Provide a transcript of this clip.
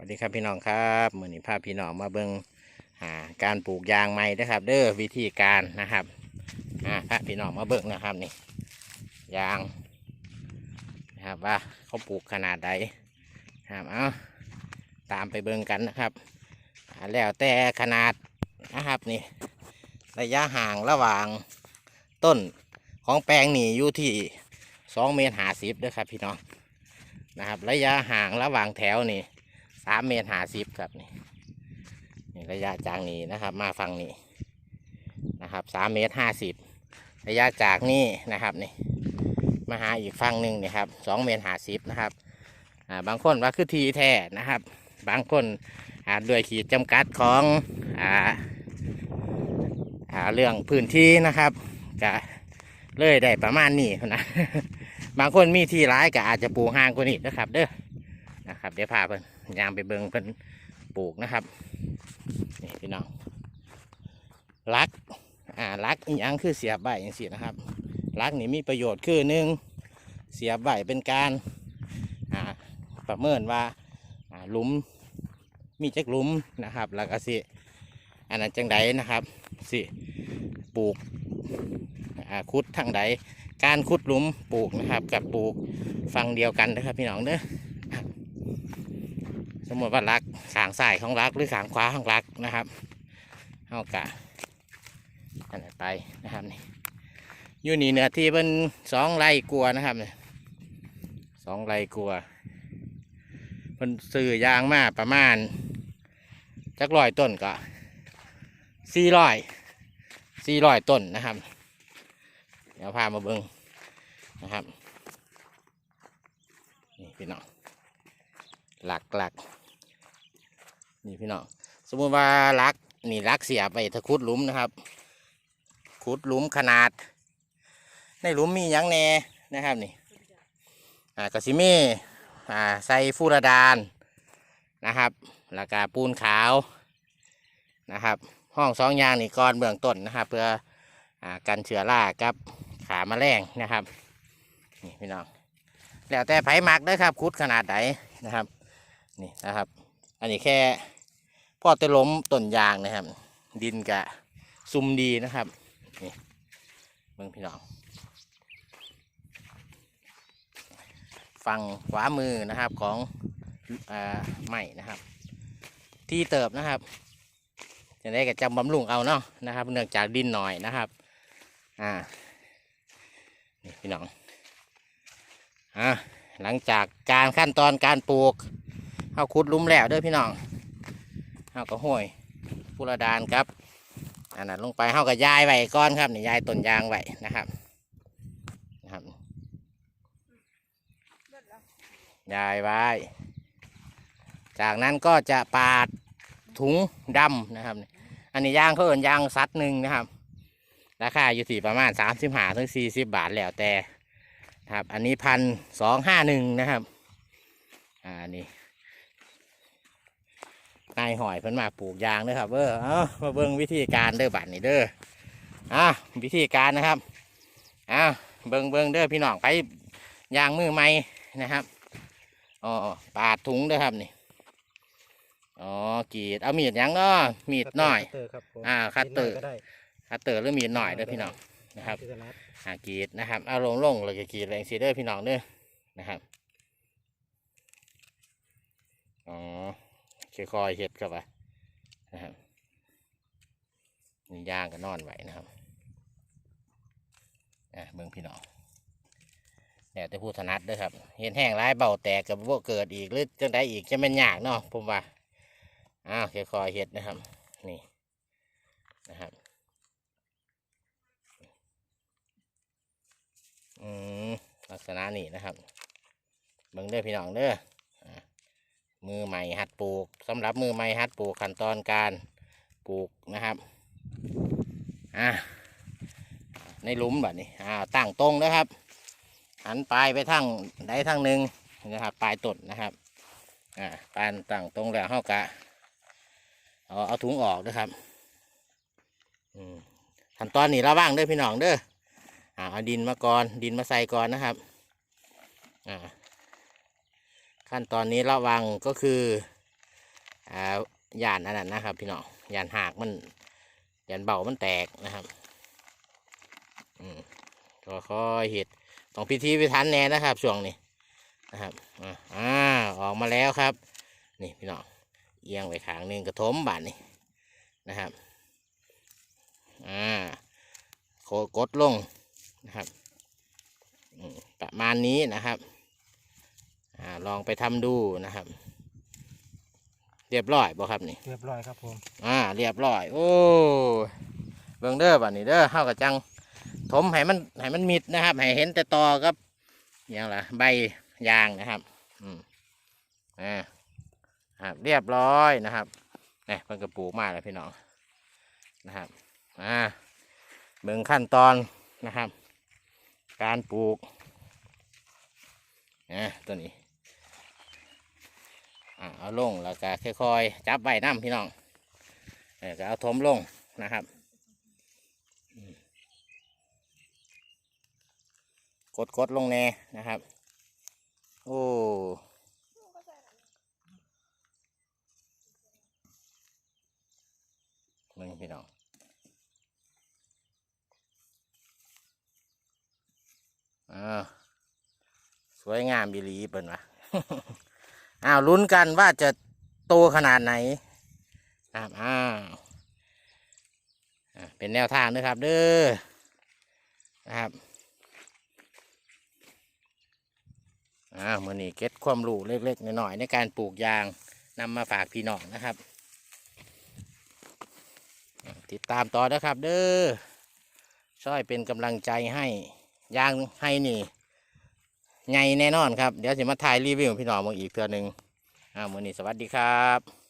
วัสดีครับพี่น้องครับมือนี้พาพี่น้องมาเบิ่งหาการปลูกยางไม้นะครับ เด้อวิธีการนะครับอ่าพาพี่น้องมาเบิ่งนะครับนี่ยางนะครับว่าเขาปลูกขนาดใดนะครับเอาตามไปเบิ่งกันนะครับแล้วแต่ขนาดนะครับนี่ระยะห่างระหว่างต้นของแปลงนี่อยู่ที่สองเมตรห้าสิบด้อครับพี่น้องนะครับ ระยะห่างระหว่างแถวนี่ สามเมตรหาสิบครับนี่นี่ระยะจากนี้นะครับ มาฝั่งนี้นะครับสามเมตรห้าสิบระยะจากนี้นะครับนี่มาหาอีกฝั่งหนึ่งนี่ครับสองเมตรหาสิบนะครับอ่าบางคนว่าคือทีแท้นะครับ บางคนอาจด้วยขีดจำกัดของอ่าอ่าเรื่องพื้นที่นะครับก็เลยได้ประมาณนี้นะบางคนมีที่ร้ายก็อาจจะปูห่างกว่านี้นะครับ เด้อนะครับเดี๋ยวพาเพิ่น ยางไปเบิงเป็นปลูกนะครับนี่พี่น้องลักอ่าลักอีหยังคือเสียบใบอย่างสินะครับลักนี่มีประโยชน์คือหนึ่งเสียบใบเป็นการอ่าประเมินว่าอ่าหลุมมีจักหลุมนะครับ แล้วก็สิอันนั้นจังใดนะครับสิปลูกอ่าคุดทางใดการคุดหลุมปลูกนะครับ กับปลูกฟังเดียวกันนะครับพี่น้องเด้อ สมมติว่ารักขางซ้ายของรักหรือขางขวาของรักนะครับเอากะอันนั้นไปนะครับนี่อยู่นี่เนื้อที่เป็นสองไร่กลัวานะครับเนี่ยสองไร่กลัวาเป็นซื้อยางมาประมาณจักร้อยต้นก็สี่ร้อยสี่ร้อยต้นนะครับ เดี๋ยวพามาเบิ้งนะครับ นี่พี่น้องหลักหลัก นี่พี่น้องสมมติว่าลักนี่ลักเสียไปถ้าขุดหลุมนะครับขุดหลุมขนาด ในหลุมมียังแน่นะครับนี่อ่ากระสิมีอ่าใส่ฟูระดานนะครับแล้วก็ปูนขาวนะครับ ห้องสองอยางนี่ก่อนเบื้องต้นนะครับ เพื่ออ่ากันเชื้อรากับขาแมลงนะครับนี่พี่น้องแล้วแต่ไผ่มักเด้ครับขุดขนาดไหนนะครับ นี่นะครับ อันนี้แค่ พ่อจะล้มต้นยางนะครับ ดินกะซุ่มดีนะครับนี่เมืองพี่น้องฝั่งขวามือนะครับของอ่าไม้นะครับ ที่เติบนะครับจะได้กับจำบำรุงเอาเนาะนะครับ เนื่องจากดินหน่อยนะครับอ่านี่พี่น้องอ่าหลังจากการขั้นตอนการปลูกเอาขุดลุมแล้วเด้อพี่น้องาก็ห้อยพุระดานครับอันนั้นลงไปเอาก็ย้ายไว้ก้อนครับนี่ย้ายต้นยางไว้นะครับนะครับย้ายไว้ จากนั้นก็จะปาดถุงดำนะครับ อันนี้ยางเขาเอินยางซัดหนึ่งนะครับ ราคาอยู่ที่ประมาณสามสิบห้าถึงสี่สิบบาทแล้วแต่ครับ อันนี้พันสองห้าหนึ่งนะครับ อ่านี่ นายหอยเพิ่นมาปลูกยางเด้อครับเออเอามาเบิ่งวิธีการเด้อบัดนี้เด้ออ่าวิธีการนะครับอ่าเบิ่งเบิ่งเด้อพี่น้องไปยางมือใหม่นะครับอ๋อปาดถุงเด้อครับนี่อ๋อกรีดเอามีดหยังเนาะมีดหน่อยคัตเตอร์ครับผมอ่าคัตเตอร์มีดหน่ยก็ได้คัตเตอร์หรือมีดหน่อยเด้อพี่น้องนะครับที่ถนัดหากรีดนะครับเอาลงลงเลยก็กรีดแรงสีเด้อพี่น้องเด้อนะครับอ๋อ ค่อยๆเห็ดเข้าไปนะครับนี่ย่างก็นอนไหวนะครับอะเบิ่งพี่น้องแต่แต่ผู้ถนัดด้อครับ เห็นแห้งร้ายเบาแตกกับพวกเกิดอีกหรือจังใดอีกจะเป็นยากเนาะผมว่าอ้าวค่อยๆเห็ดนะครับ นี่นะครับอืมลักษณะนี้นะครับเบิ่งเด้อพี่น้องเด้อ มือใหม่หัดปลูกสำหรับมือใหม่หัดปลูกขั้นตอนการปลูกนะครับอ่าในหลุมแบบนี้อ่าตั้งตรงนะครับ หันปลายไปทางใดทางหนึ่งนะครับปลายต้นนะครับอ่าปายตั้งตรงแล้วเฮากะเอาเอาถุงออกนะครับอืมขั้นตอนนี้ระวังเด้อพี่น้องเด้ออ่าเอาดินมาก่อนดินมาใส่ก่อนนะครับอ่า ขั้นตอนนี้ระวังก็คืออ่าย่านอันนั้นนะครับ พี่น้องย่านหากมันย่านเบามันแตกนะครับอืมก็ค่อยเห็ดต้องพิธีพิธันแน่นะครับช่วงนี้นะครับอ่าออกมาแล้วครับ นี่พี่น้องเอียงไปขางหนึ่งกระทมบาทนี่นะครับอ่าโคกดลงนะครับประมาณนี้นะครับ อ่าลองไปทำดูนะครับ เรียบร้อยบ่ครับนี่เรียบร้อยครับผมอ่าเรียบร้อย โอ้เบิ่งเด้อบัดนี้เด้อเฮากับจังถมให้มันให้มันมิดนะครับให้เห็นแต่ตอกับอหย่างล่ะใบยางนะครับ อืมอ่าครับเรียบร้อยนะครับนี่เพิ่นกระปลูกมาแล้วพี่น้องนะครับอ่าเบิ่งขั้นตอนนะครับ การปลูกอ่าตัวนี้อ่า เอาลงแล้วก็ค่อยๆจับใบน้ำพี่น้องเออก็เอาถมลงนะครับ กดกดๆลงแน่นะครับ โอ้มึงพี่น้องอ่าสวยงามบีหลีเปิ่นวะ อ้าวลุ้นกันว่าจะโตขนาดไหนนะครับอ้าวเป็นแนวทางนะครับ เด้อนะครับอ้าวมือนี้เก็ตความรู้เล็กๆน้อยๆในการปลูกยางนำมาฝากพี่น้องนะครับ ติดตามต่อนะครับ เด้อช่วยเป็นกำลังใจให้ยางให้นี่ ไงแน่นอนครับ เดี๋ยวจะมาถ่ายรีวิวพี่น้องมึงอีกเทื่อหนึ่งอ่ามือนี้สวัสดีครับ